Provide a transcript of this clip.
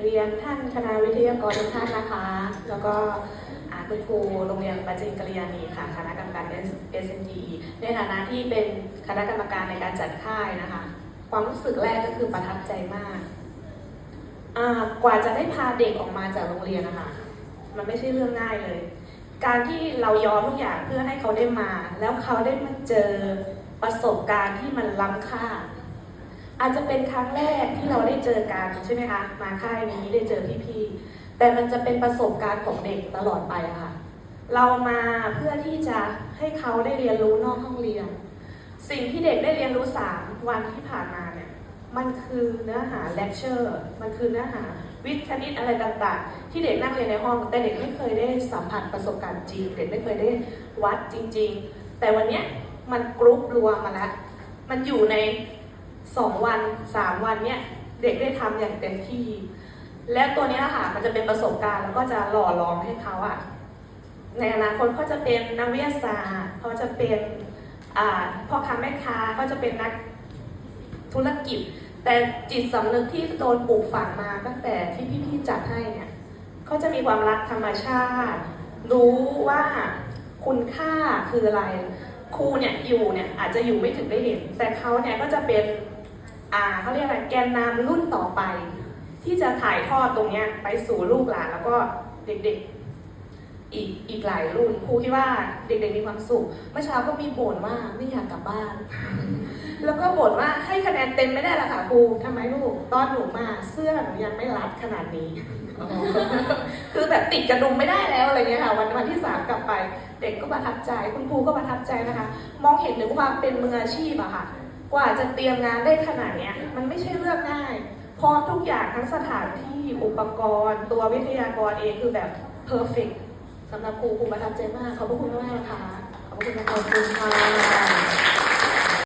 เรียนท่านคณะวิทยากรทุกท่านนะคะ แล้วก็คุณครูโรงเรียนปัจจินกัลยาณีค่ะ คณะกรรมการ SNG ในฐานะที่เป็นคณะกรรมการในการจัดค่ายนะคะ ความรู้สึกแรกก็คือประทับใจมากกว่าจะได้พาเด็กออกมาจากโรงเรียนนะคะ มันไม่ใช่เรื่องง่ายเลย การที่เรายอมทุกอย่างเพื่อให้เขาได้มา แล้วเขาได้มาเจอประสบการณ์ที่มันล้ำค่า อาจจะเป็นครั้งแรกที่เราได้เจอกันใช่ไหมคะมาค่ายนี้ได้เจอพี่ๆแต่มันจะเป็นประสบการณ์ของเด็กตลอดไปอะค่ะ เรามาเพื่อที่จะให้เขาได้เรียนรู้นอกห้องเรียน สิ่งที่เด็กได้เรียนรู้ 3 วันที่ผ่านมาเนี่ยมันคือเนื้อหาเลคเชอร์มันคือเนื้อหาวิทย์คณิตอะไรต่างๆ ที่เด็กนั่งเรียนในห้อง แต่เด็กไม่เคยได้สัมผัสประสบการณ์จริง เด็กไม่เคยได้วัดจริง ๆ แต่วันเนี้ยมันกรุ๊ปรวมมาแล้ว มันอยู่ใน สองวันสามวันเนี่ยเด็กได้ทำอย่างเต็มที่ และตัวนี้ค่ะมันจะเป็นประสบการณ์แล้วก็จะหล่อหลอมให้เขาอะในอนาคตเขาจะเป็นนักวิทยาศาสตร์เขาจะเป็นพ่อค้าแม่ค้าเขาจะเป็นนักธุรกิจ แต่จิตสำนึกที่โดนปลูกฝังมาตั้งแต่ที่พี่ๆจัดให้เนี่ยเขาจะมีความรักธรรมชาติ รู้ว่าคุณค่าคืออะไรครูเนี่ยอยู่เนี่ยอาจจะอยู่ไม่ถึงได้เห็น แต่เขาเนี่ยก็จะเป็น อ่าเขาเรียกอะไรแกนนำรุ่นต่อไป ที่จะถ่ายทอดตรงเนี้ยไปสู่ลูกหลานแล้วก็เด็กๆ อีกอีกหลายรุ่นครูคิดว่าเด็กๆมีความสุขเมื่อเช้าก็มีบ่นว่าไม่อยากกลับบ้าน แล้วก็บ่นว่าให้คะแนนเต็มไม่ได้ละค่ะครูทำไมลูกตอนหนูมาเสื้อหนูยังไม่รัดขนาดนี้ คือแบบติดกระดุมไม่ได้แล้วอะไรเงี้ยค่ะวันวันที่สามกลับไป เด็กก็ประทับใจคุณครูก็ประทับใจนะคะ มองเห็นถึงความเป็นมืออาชีพอะค่ะ กว่าจะเตรียมงานได้ขนาดนี้มันไม่ใช่เรื่องง่ายพร้อมทุกอย่างทั้งสถานที่อุปกรณ์ ตัววิทยากรเองคือแบบเพอร์เฟกสำหรับครูครูประทับใจมาก ขอบพระคุณมากนะคะขอบพระคุณนะคะขอบคุณค่ะ